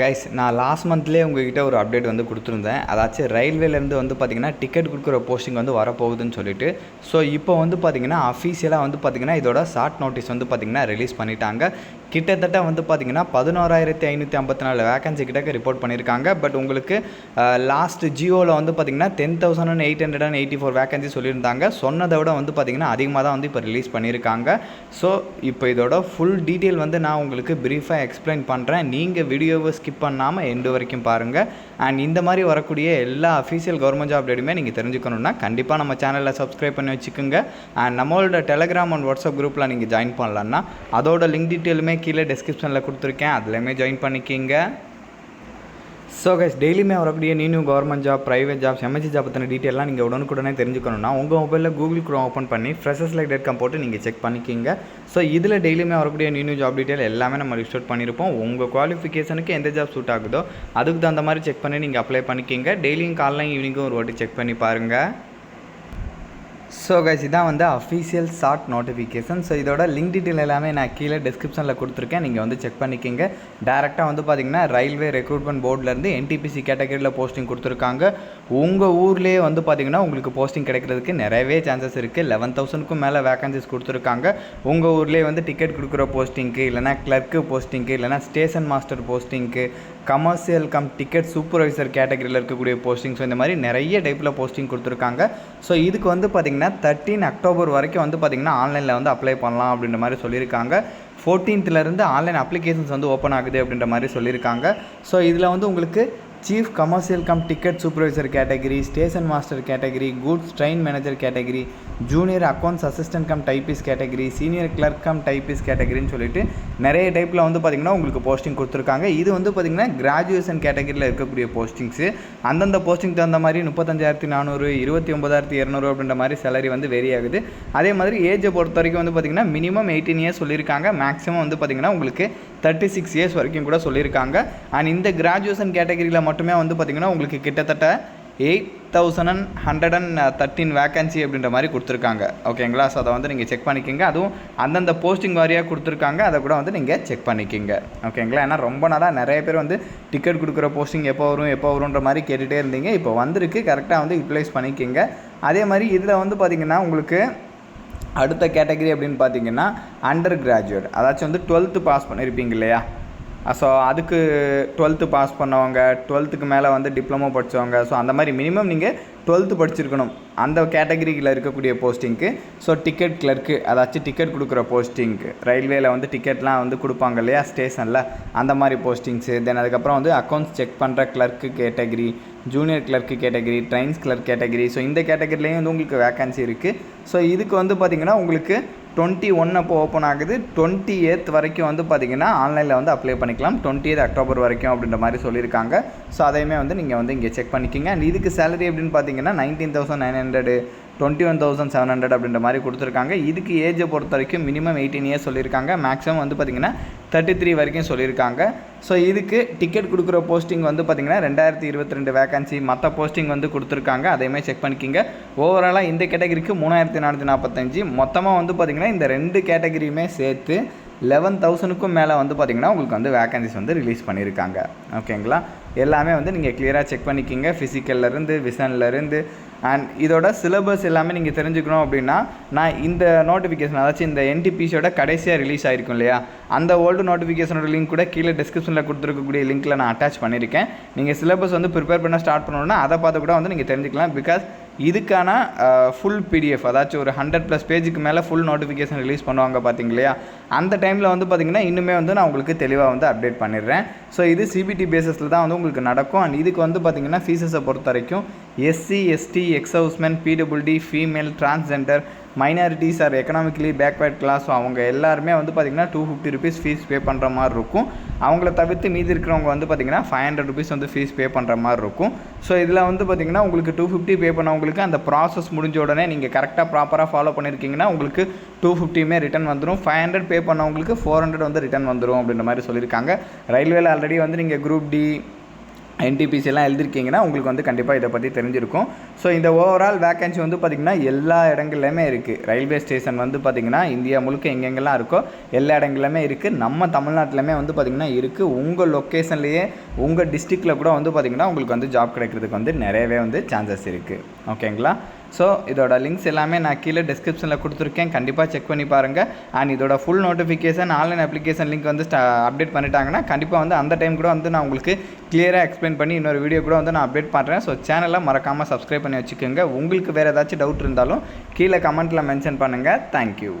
Guys நான் last மந்த்லேயே உங்ககிட்ட ஒரு அப்டேட் வந்து கொடுத்துருந்தேன். அதாச்சும் ரயில்வேலேருந்து வந்து பார்த்தீங்கன்னா டிக்கெட் கொடுக்குற போஸ்டிங் வந்து வரப்போகுதுன்னு சொல்லிட்டு. ஸோ இப்போ வந்து பார்த்தீங்கன்னா அஃபீஷியலாக வந்து பார்த்தீங்கன்னா இதோட ஷார்ட் நோட்டீஸ் வந்து பார்த்திங்கன்னா ரிலீஸ் பண்ணிட்டாங்க. கிட்டத்தட்ட வந்து பார்த்தீங்கன்னா பதினோராயிரத்தி ஐநூற்றி ஐம்பத்தி நாலு வேகன்சி கிட்டக்க ரிப்போர்ட் பண்ணியிருக்காங்க பட் உங்களுக்கு லாஸ்ட் ஜியோவில் வந்து பார்த்தீங்கன்னா ten thousand and eight hundred and eighty four vacancy சொல்லியிருந்தாங்க. சொன்னதை விட வந்து பார்த்தீங்கன்னா அதிகமாக தான் வந்து இப்போ ரிலீஸ் பண்ணியிருக்காங்க ஸோ இப்போ இதோட ஃபுல் டீட்டெயில் வந்து நான் உங்களுக்கு ப்ரீஃபாக எக்ஸ்பிளைன் பண்ணுறேன் நீங்கள் வீடியோவை ஸ்கிப் பண்ணாமல் எண்டு வரைக்கும் பாருங்கள் அண்ட் இந்த மாதிரி வரக்கூடிய எல்லா அஃபீஷியல் கவர்மெண்ட் ஜாப் டேட்டுமே நீங்கள் தெரிஞ்சுக்கணுன்னா கண்டிப்பாக நம்ம சேனலில் சப்ஸ்கிரைப் பண்ணி வச்சுக்கோங்க. அண்ட் நம்மளோட டெலகிராம் அண்ட் வாட்ஸ்அப் குரூப்பில் நீங்கள் ஜாயின் பண்ணலான்னா அதோட லிங்க் டீட்டெயிலுமே கீழே டிஸ்கிரிப்ஷனில் கொடுத்துருக்கேன். அதுலேயுமே ஜாயின் பண்ணிக்கிங்க. ஸோ கைஸ் டெய்லியுமே வரக்கூடிய new government job private jobs MSc job பற்றின டீட்டெயிலாம் நீங்கள் உடனுக்குடனே தெரிஞ்சுக்கணும்னா உங்கள் மொபைலில் கூகுள் க்ரோம் ஓப்பன் பண்ணி ஃப்ரெஷஸ் லைக் டேட் கம் போட்டு நீங்கள் செக் பண்ணிக்கிங்க. ஸோ இதில் டெய்லியுமே வரக்கூடிய நியூ நியூ ஜாப் டீட்டெயில் எல்லாமே நம்ம ரிஸ்டோர் பண்ணியிருப்போம் உங்கள் குவாலிஃபிகேஷனுக்கு எந்த ஜாப் சூட் ஆகுதோ அதுக்கு தகுந்த மாதிரி செக் பண்ணி நீங்கள் அப்ளை பண்ணிக்கிங்க. டெய்லியும் காலைல ஈவினிங்கும் ஒரு வாட்டி செக் பண்ணி பாருங்கள் ஸோ கைஸ் இதான் வந்து அஃபீஷியல் ஷார்ட் நோட்டிஃபிகேஷன் ஸோ இதோட லிங்க் டீட்டெயில் எல்லாமே நான் கீழே டிஸ்கிரிப்ஷனில் கொடுத்துருக்கேன். நீங்கள் வந்து செக் பண்ணிக்கிங்க. டேரெக்டாக வந்து பார்த்தீங்கன்னா ரயில்வே ரெக்ரூட்மெண்ட் போர்ட்லேருந்து என்டிபிசி கேட்டகரியில் போஸ்டிங் கொடுத்துருக்காங்க. உங்கள் ஊர்லேயே வந்து பார்த்தீங்கன்னா உங்களுக்கு போஸ்டிங் கிடைக்கிறதுக்கு நிறையவே சான்சஸ் இருக்குது லெவன் தௌசண்ட்க்கும் மேலே வேகன்சிஸ் கொடுத்துருக்காங்க. உங்கள் ஊர்லேயே வந்து டிக்கெட் கொடுக்குற போஸ்டிங்க்கு இல்லைனா கிளர்க்கு போஸ்டிங்க்கு இல்லைனா ஸ்டேஷன் மாஸ்டர் போஸ்டிங்க்கு கமர்ஷியல் கம் டிக்கெட் சூப்பர்வைசர் கேட்டகரியில் இருக்கக்கூடிய போஸ்டிங் ஸோ இந்த மாதிரி நிறைய டைப்பில் போஸ்டிங் கொடுத்துருக்காங்க. ஸோ இதுக்கு வந்து பார்த்திங்கன்னா தேர்ட்டீன் அக்டோபர் வரைக்கும் வந்து பார்த்திங்கன்னா ஆன்லைனில் வந்து அப்ளை பண்ணலாம் அப்படின்ற மாதிரி சொல்லியிருக்காங்க. ஃபோர்டீன்த்துலேருந்து ஆன்லைன் அப்ளிகேஷன்ஸ் வந்து ஓப்பன் ஆகுது அப்படின்ற மாதிரி சொல்லியிருக்காங்க. ஸோ இதில் வந்து உங்களுக்கு chief commercial cum ticket supervisor category station master category goods train manager category junior accounts assistant cum typist category senior clerk cum typist கேட்டகரின்னு சொல்லிட்டு நிறைய டைப்பில் வந்து பார்த்திங்கன்னா உங்களுக்கு போஸ்டிங் கொடுத்துருக்காங்க. இது வந்து பார்த்திங்கன்னா கிராஜுவேஷன் கேட்டகரியில் இருக்கக்கூடிய போஸ்டிங்ஸு அந்தந்த போஸ்டிங் தகுந்த மாதிரி முப்பத்தஞ்சாயிரத்தி நானூறு இருபத்தி ஒம்பதாயிரத்தி இரநூறு அப்படின்ற மாதிரி சேலரி வந்து வெரி ஆகுது. அதே மாதிரி ஏஜை பொறுத்த வரைக்கும் வந்து பார்த்திங்கன்னா மினிமம் எயிட்டீன் இயர்ஸ் சொல்லியிருக்காங்க. மேக்ஸிமம் வந்து பார்த்திங்கன்னா உங்களுக்கு தேர்ட்டி சிக்ஸ் இயர்ஸ் வரைக்கும் கூட சொல்லியிருக்காங்க. அண்ட் இந்த கிராஜுவேஷன் கேட்டகரியில் மட்டுமே வந்து பார்த்திங்கன்னா உங்களுக்கு கிட்டத்தட்ட eight thousand and hundred and thirteen vacancy அப்படின்ற மாதிரி கொடுத்துருக்காங்க. ஓகேங்களா? ஸோ அதை வந்து நீங்கள் செக் பண்ணிக்கிங்க. அதுவும் அந்தந்த போஸ்டிங் வாரியாக கொடுத்துருக்காங்க. அதை கூட வந்து நீங்கள் செக் பண்ணிக்கிங்க. ஓகேங்களா? ஏன்னா ரொம்ப நாளாக நிறைய பேர் வந்து டிக்கெட் கொடுக்குற போஸ்டிங் எப்போ வரும் எப்போ வரும்ன்ற மாதிரி கேட்டுகிட்டே இருந்தீங்க. இப்போ வந்திருக்கு. கரெக்டாக வந்து யூட்டிலைஸ் பண்ணிக்கிங்க. அதே மாதிரி இதில் வந்து பார்த்திங்கன்னா உங்களுக்கு அடுத்த கேட்டகரி அப்படின்னு பார்த்தீங்கன்னா அண்டர் கிராஜுவேட் அதாச்சும் வந்து டுவெல்த்து பாஸ் பண்ணியிருப்பீங்க இல்லையா? ஸோ அதுக்கு டுவெல்த்து பாஸ் பண்ணவங்க டுவெல்த்துக்கு மேலே வந்து டிப்ளமோ படித்தவங்க ஸோ அந்த மாதிரி மினிமம் நீங்கள் டுவெல்த்து படிச்சிருக்கணும். அந்த கேட்டகரியில் இருக்கக்கூடிய போஸ்டிங்க்கு ஸோ டிக்கெட் கிளர்க்கு அதாச்சும் டிக்கெட் கொடுக்குற போஸ்டிங்க்கு ரயில்வேல வந்து டிக்கெட்லாம் வந்து கொடுப்பாங்க இல்லையா ஸ்டேஷனில் அந்த மாதிரி போஸ்டிங்ஸு தென் அதுக்கப்புறம் வந்து அக்கௌண்ட்ஸ் செக் பண்ணுற clerk category junior clerk category trains clerk category so இந்த கேட்டகரிலையும் வந்து உங்களுக்கு வேக்கன்சி இருக்குது ஸோ இதுக்கு வந்து பார்த்திங்கன்னா உங்களுக்கு டுவெண்ட்டி ஒன் அப்போ ஓப்பன் ஆகுது. டுவெண்ட்டி எய்த் வரைக்கும் வந்து பார்த்திங்கன்னா ஆன்லைனில் வந்து அப்ளை பண்ணிக்கலாம். டுவெண்ட்டி எய்த் அக்டோபர் வரைக்கும் அப்படின்ற மாதிரி சொல்லியிருக்காங்க. ஸோ அதையுமே வந்து நீங்கள் வந்து இங்கே செக் பண்ணிக்கிங்க. அண்ட் இதுக்கு சேலரி அப்படின்னு பார்த்தீங்கன்னா nineteen thousand nine hundred twenty one thousand seven hundred அப்படின்ற மாதிரி கொடுத்துருக்காங்க. இதுக்கு ஏஜை பொறுத்த வரைக்கும் மினிமம் எயிட்டீன் இயர்ஸ் சொல்லியிருக்காங்க. மேக்ஸிமம் வந்து பார்த்திங்கன்னா தேர்ட்டி த்ரீ வரைக்கும் சொல்லியிருக்காங்க. ஸோ இதுக்கு டிக்கெட் கொடுக்குற போஸ்டிங் வந்து பார்த்திங்கன்னா ரெண்டாயிரத்தி இருபத்தி ரெண்டு வேகன்சி மற்ற போஸ்டிங் வந்து கொடுத்துருக்காங்க. அதேமாதிரி செக் பண்ணிக்கிங்க. ஓவராலாக இந்த கேட்டகரிக்கு மூணாயிரத்தி நானூற்றி நாற்பத்தஞ்சு மொத்தமாக வந்து பார்த்திங்கன்னா இந்த ரெண்டு கேட்டகரியுமே சேர்த்து லெவன் தௌசண்ட்க்கும் மேலே வந்து பார்த்திங்கன்னா உங்களுக்கு வந்து வேகன்சிஸ் வந்து ரிலீஸ் பண்ணியிருக்காங்க. ஓகேங்களா எல்லாமே வந்து நீங்கள் கிளியராக செக் பண்ணிக்கிங்க. ஃபிசிக்கல்லேருந்து விசன்லேருந்து அண்ட் இதோட சிலபஸ் எல்லாமே நீங்கள் தெரிஞ்சுக்கணும் அப்படின்னா நான் இந்த நோட்டிஃபிகேஷன் அதாச்சும் இந்த என்டிபிசியோட கடைசியாக ரிலீஸ் ஆகிருக்கும் இல்லையா? அந்த ஓல்டு நோட்டிஃபிகேஷனோட லிங்க் கூட கீழே டிஸ்கிரிப்ஷனில் கொடுத்துருக்கக்கூடிய லிங்க்கில் நான் அட்டாச் பண்ணியிருக்கேன். நீங்கள் சிலபஸ் வந்து ப்ரிப்பேர் பண்ண ஸ்டார்ட் பண்ணணுன்னா அதை பார்த்து கூட வந்து நீங்கள் தெரிஞ்சுக்கலாம். பிகாஸ் இதுக்கான ஃபுல் பிடிஎஃப் அதாச்சும் ஒரு ஹண்ட்ரட் ப்ளஸ் பேஜுக்கு மேலே ஃபுல் நோட்டிஃபிகேஷன் ரிலீஸ் பண்ணுவாங்க பார்த்தீங்க இல்லையா அந்த டைமில் வந்து பார்த்திங்கன்னா இன்னுமே வந்து நான் உங்களுக்கு தெளிவாக வந்து அப்டேட் பண்ணிடுறேன். ஸோ இது சிபிடி பேசிஸில் தான் வந்து உங்களுக்கு நடக்கும். அண்ட் இதுக்கு வந்து பார்த்திங்கன்னா ஃபீஸஸை பொறுத்த வரைக்கும் SC ST ex servicemen PWD female transgender minorities or economically backward class அவங்க எல்லாருமே வந்து பார்த்திங்கன்னா two fifty rupees fees pay பண்ணுற மாதிரி இருக்கும். அவங்கள தவிர்த்து மீதி இருக்கிறவங்க வந்து பார்த்திங்கன்னா ஃபைவ் ஹண்ட்ரட் ருபீஸ் வந்து ஃபீஸ் பே பண்ணுற மாதிரி இருக்கும். ஸோ இதில் வந்து பார்த்திங்கன்னா உங்களுக்கு டூ ஃபிஃப்டி பே பண்ணவங்களுக்கு அந்த ப்ராசஸ் முடிஞ்ச உடனே நீங்கள் கரெக்டாக ப்ராப்பராக ஃபாலோ பண்ணியிருக்கீங்கன்னா உங்களுக்கு டூ ஃபிஃப்டியுமே ரிட்டன் வந்துடும் ஃபைவ் ஹண்ட்ரட் பே பண்ணவங்களுக்கு ஃபோர் ஹண்ட்ரட் வந்து ரிட்டன் வந்துடும் அப்படின்ற மாதிரி சொல்லியிருக்காங்க. ரயில்வேல ஆல்ரெடி வந்து நீங்கள் குரூப் டி என்டிபிசிலாம் எல்லாம் எழுதிருக்கீங்கன்னா உங்களுக்கு வந்து கண்டிப்பாக இதை பற்றி தெரிஞ்சிருக்கும். ஸோ இந்த ஓவரால் வேக்கன்சி வந்து பார்த்திங்கன்னா எல்லா இடங்கள்லையுமே இருக்குது ரயில்வே ஸ்டேஷன் வந்து பார்த்திங்கன்னா இந்தியா முழுக்க எங்கெங்கெல்லாம் இருக்கோ எல்லா இடங்கள்லையுமே இருக்குது நம்ம தமிழ்நாட்டிலுமே வந்து பார்த்திங்கன்னா இருக்குது உங்கள் லொக்கேஷன்லேயே உங்கள் டிஸ்ட்ரிக்டில் கூட வந்து பார்த்திங்கன்னா உங்களுக்கு வந்து ஜாப் கிடைக்கிறதுக்கு வந்து நிறையவே வந்து சான்சஸ் இருக்குது ஓகேங்களா ஸோ இதோட லிங்க்ஸ் எல்லாமே நான் கீழே டிஸ்கிரிப்ஷனில் கொடுத்துருக்கேன். கண்டிப்பாக செக் பண்ணி பாருங்கள் அண்ட் இதோட full notification online application link வந்து அப்டேட் பண்ணிட்டாங்கன்னா கண்டிப்பாக வந்து அந்த டைம் கூட வந்து நான் உங்களுக்கு கிளியராக எக்ஸ்பிளைன் பண்ணி இன்னொரு வீடியோ கூட வந்து நான் அப்டேட் பண்ணுறேன் ஸோ சேனலை மறக்காமல் சப்ஸ்கிரைப் பண்ணி வச்சுக்கோங்க. உங்களுக்கு வேறு ஏதாச்சும் டவுட் இருந்தாலும் கீழே கமெண்ட்டில் மென்ஷன் பண்ணுங்கள் தேங்க்யூ